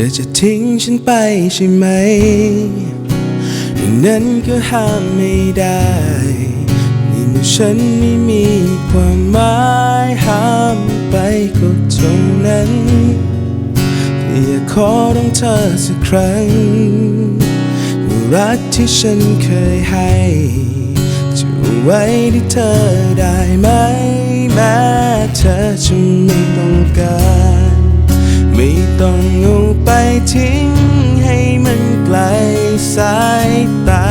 ธอจะทิ้งฉันไปใช่ไหมอย่างนั้นก็ห้ามไม่ได้ นี่เมื่อฉันไม่มีความหมายห้ามไปก็ตรงนั้นแต่อยากขอร้องเธอสักครั้งว่ารักที่ฉันเคยให้จะไว้ที่เธอได้ไหมแม้เธอจะไม่ต้องการ ไม่ต้องเอาไปทิ้งให้มันไกลสายตา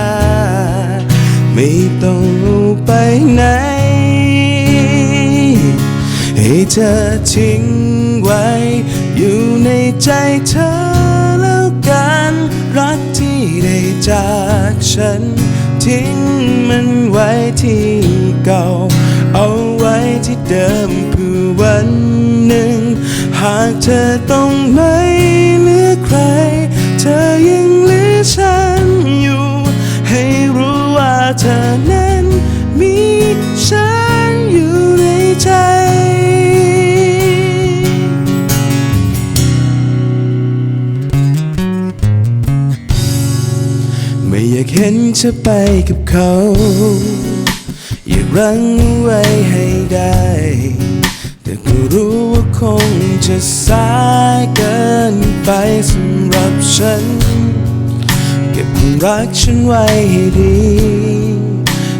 ไม่ต้องเอาไปไหน ให้เธอทิ้งไว้ อยู่ในใจเธอแล้วกันรักที่ได้จากฉัน ทิ้งมันไว้ที่เก่า เอาไว้ที่เดิม หากเธอต้องไม่เหลือใคร เธอยังเหลือฉันอยู่ ให้รู้ว่าเธอนั้นมีฉันอยู่ในใจไม่อยากเห็นเธอไปกับเขา อยากรั้งไว้ให้ได้ รู้ว่าคงจะสายเกินไปสำหรับฉัน เก็บความรักฉันไว้ให้ดี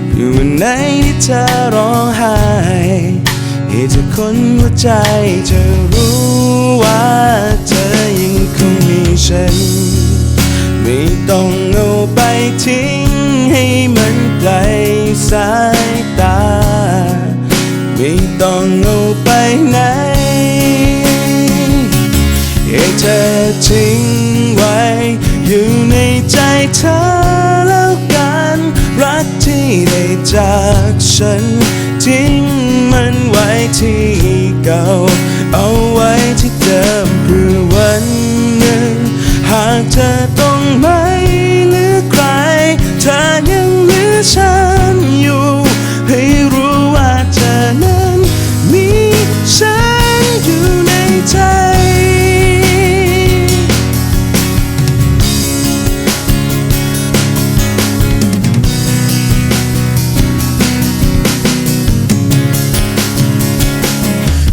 เพื่อวันไหนที่เธอร้องไห้ให้เธอคนหัวใจจะรู้ ให้เธอทิ้งไว้ อยู่ในใจเธอแล้วกันรักที่ได้จากฉัน ทิ้งมันไว้ที่เก่า เอาไว้ที่เดิมเพื่อวันหนึ่ง หากเธอต้อง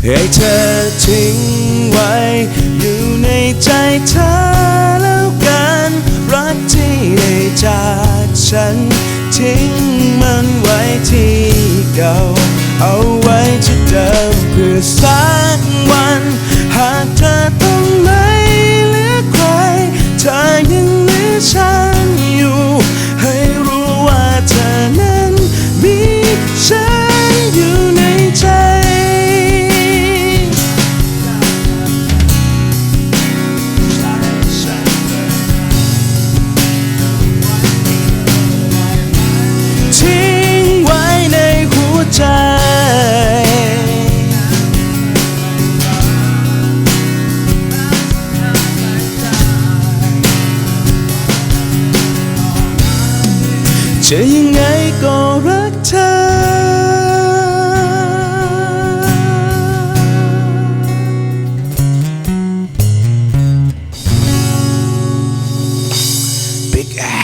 ให้เธอทิ้งไว้ อยู่ในใจเธอแล้วกัน รักที่ได้จากฉัน ทิ้งมันไว้ที่เก่า เอาไว้ที่เดิมเพื่อสา จะยังไงก็รักเธอ Big ass